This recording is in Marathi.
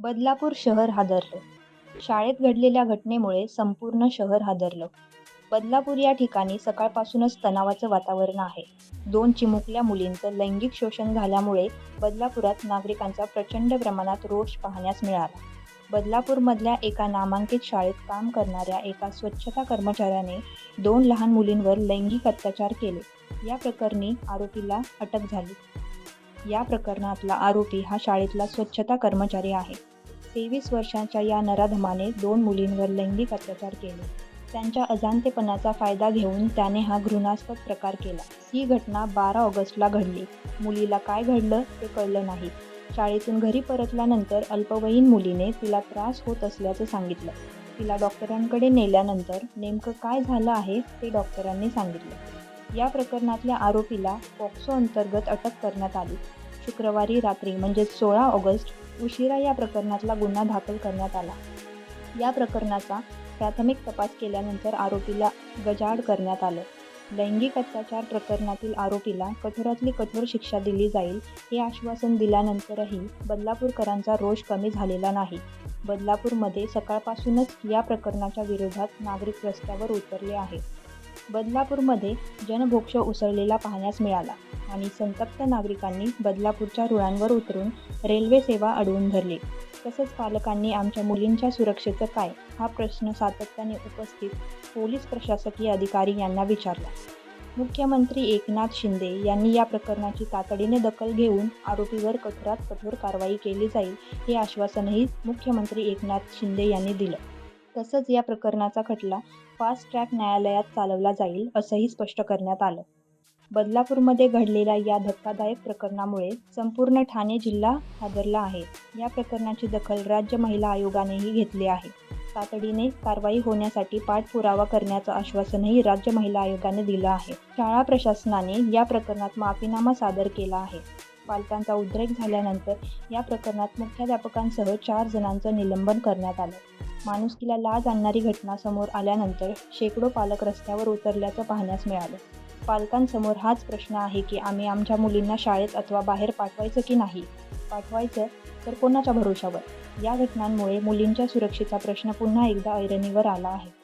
बदलापूर शहर हादरलं. शाळेत घडलेल्या घटनेमुळे संपूर्ण शहर हादरलं. बदलापूर या ठिकाणी सकाळपासूनच तणावाचं वातावरण आहे. दोन चिमुकल्या मुलींचं लैंगिक शोषण झाल्यामुळे बदलापुरात नागरिकांचा प्रचंड प्रमाणात रोष पाहण्यास मिळाला. बदलापूरमधल्या एका नामांकित शाळेत काम करणाऱ्या एका स्वच्छता कर्मचाऱ्याने दोन लहान मुलींवर लैंगिक अत्याचार केले. या प्रकरणी आरोपीला अटक झाली. या प्रकरणातला आरोपी हा शाळेतला स्वच्छता कर्मचारी आहे. तेवीस वर्षांच्या या नराधमाने दोन मुलींवर लैंगिक अत्याचार केले. त्यांच्या अजाणतेपणाचा फायदा घेऊन त्याने हा घृणास्पद प्रकार केला. ही घटना बारा ऑगस्टला घडली. मुलीला काय घडलं ते कळलं नाही. शाळेतून घरी परतल्यानंतर अल्पवयीन मुलीने तिला त्रास होत असल्याचं सांगितलं. तिला डॉक्टरांकडे नेल्यानंतर नेमकं काय झालं आहे ते डॉक्टरांनी सांगितलं. या प्रकरणातल्या आरोपीला पॉक्सो अंतर्गत अटक करण्यात आली. शुक्रवारी रात्री म्हणजेच सोळा ऑगस्ट उशिरा या प्रकरणातला गुन्हा दाखल करण्यात आला. या प्रकरणाचा प्राथमिक तपास केल्यानंतर आरोपीला गजाआड करण्यात आलं. लैंगिक अत्याचार प्रकरणातील आरोपीला कठोरातली कठोर शिक्षा दिली जाईल हे आश्वासन दिल्यानंतरही बदलापूरकरांचा रोष कमी झालेला नाही. बदलापूरमध्ये सकाळपासूनच या प्रकरणाच्या विरोधात नागरिक रस्त्यावर उतरले आहेत. बदलापूरमध्ये जनभोक्ष उसळलेला पाहण्यास मिळाला आणि संतप्त नागरिकांनी बदलापूरच्या रुळांवर उतरून रेल्वे सेवा अडवून धरली. तसंच पालकांनी आमच्या मुलींच्या सुरक्षेचं काय हा प्रश्न सातत्याने उपस्थित पोलीस प्रशासकीय अधिकारी यांना विचारला. मुख्यमंत्री एकनाथ शिंदे यांनी या प्रकरणाची तातडीने दखल घेऊन आरोपीवर कठोरात कठोर कारवाई केली जाईल हे आश्वासनही मुख्यमंत्री एकनाथ शिंदे यांनी दिलं. तसंच या प्रकरणाचा खटला फास्ट ट्रॅक न्यायालयात चालवला जाईल असंही स्पष्ट करण्यात आलं. बदलापूरमध्ये घडलेल्या या धक्कादायक प्रकरणामुळे संपूर्ण ठाणे जिल्हा हादरला आहे. या प्रकरणाची दखल राज्य महिला आयोगानेही घेतली आहे. तातडीने कारवाई होण्यासाठी पाठपुरावा करण्याचं आश्वासनही राज्य महिला आयोगाने दिलं आहे. शाळा प्रशासनाने या प्रकरणात माफीनामा सादर केला आहे. पालकांचा उद्रेक झाल्यानंतर या प्रकरणात मुख्याध्यापकांसह चार जणांचं निलंबन करण्यात आलं. माणुसकीला लाज आणणारी घटना समोर आल्यानंतर शेकडो पालक रस्त्यावर उतरल्याचं पाहण्यास मिळालं. पालकांसमोर हाच प्रश्न आहे की आम्ही आमच्या मुलींना शाळेत अथवा बाहेर पाठवायचं की नाही? पाठवायचं तर कोणाच्या भरोशावर या घटनांमुळे मुलींच्या सुरक्षेचा प्रश्न पुन्हा एकदा ऐरणीवर आला आहे.